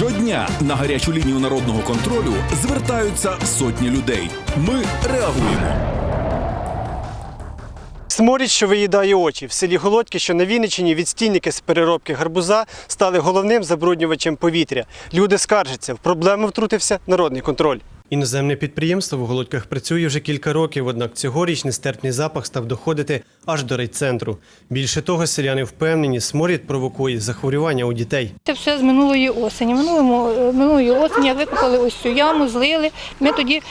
Щодня на гарячу лінію народного контролю звертаються сотні людей. Ми реагуємо. Сморід, що виїдає очі. В селі Голодки, що на Вінниччині, відстійники з переробки гарбуза стали головним забруднювачем повітря. Люди скаржаться, в проблему втрутився народний контроль. Іноземне підприємство в Голодках працює вже кілька років, однак цьогоріч нестерпний запах став доходити аж до райцентру. Більше того, селяни впевнені, сморід провокує захворювання у дітей. Це все з минулої осені. Минулому, е, минулої осені викопали ось цю яму, злили. Ми тоді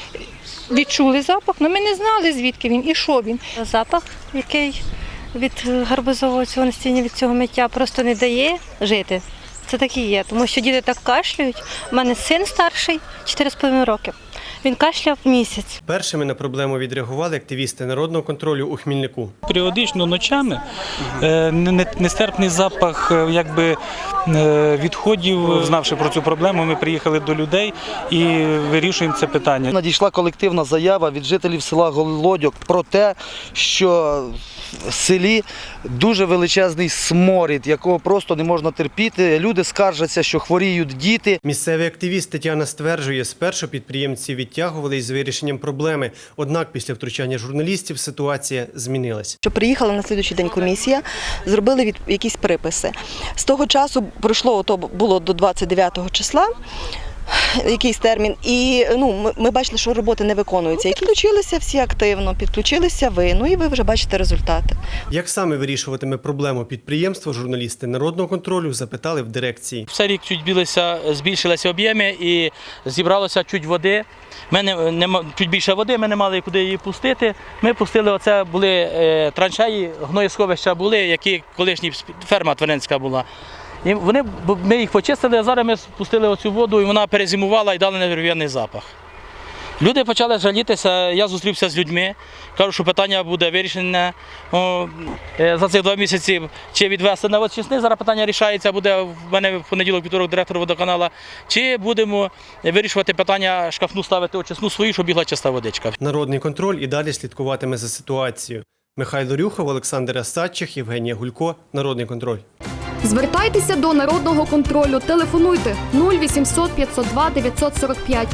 відчули запах, але ми не знали, звідки він і що він. Запах, який від гарбузового цього настіння, від цього миття просто не дає жити. Це так і є, тому що діти так кашляють. У мене син старший, 4,5 роки. Він кашляв місяць. Першими на проблему відреагували активісти народного контролю у Хмільнику. Періодично ночами е, не- не- нестерпний запах е, якби, е, відходів. Знавши про цю проблему, ми приїхали до людей і вирішуємо це питання. Надійшла колективна заява від жителів села Голодьок про те, що в селі дуже величезний сморід, якого просто не можна терпіти. Люди скаржаться, що хворіють діти. Місцевий активіст Тетяна стверджує, спершу підприємці відтягували з вирішенням проблеми. Однак після втручання журналістів ситуація змінилась. що приїхала на слідуючий день комісія, зробили від якісь приписи. З того часу пройшло ото було до 29 числа. Якийсь термін, і ну ми, ми бачили, що роботи не виконуються. І підключилися всі активно, підключилися ви. Ну і ви вже бачите результати. Як саме вирішуватиме проблему підприємство, журналісти народного контролю запитали в дирекції. Все рік чуть білися, збільшилися об'єми і зібралося чуть води. Ми не, не, чуть більше води, ми не мали куди її пустити. Ми пустили оце були е, траншеї, гноєсховища були, які колишні ферма Тверинська була. І вони, ми їх почистили, а зараз ми спустили оцю воду і вона перезимувала і дала нерв'яний запах. Люди почали жалітися, я зустрівся з людьми, кажу, що питання буде вирішене о, е, за цих два місяці, чи відвести на очисни. Зараз питання рішається, буде в мене в понеділок вівторок директор водоканала, чи будемо вирішувати питання шкафну ставити очисну свою, щоб бігла чиста водичка. Народний контроль і далі слідкуватиме за ситуацією. Михайло Рюхов, Олександр Асадчих, Євгенія Гулько. Народний контроль. Звертайтеся до народного контролю. Телефонуйте 0800 502 945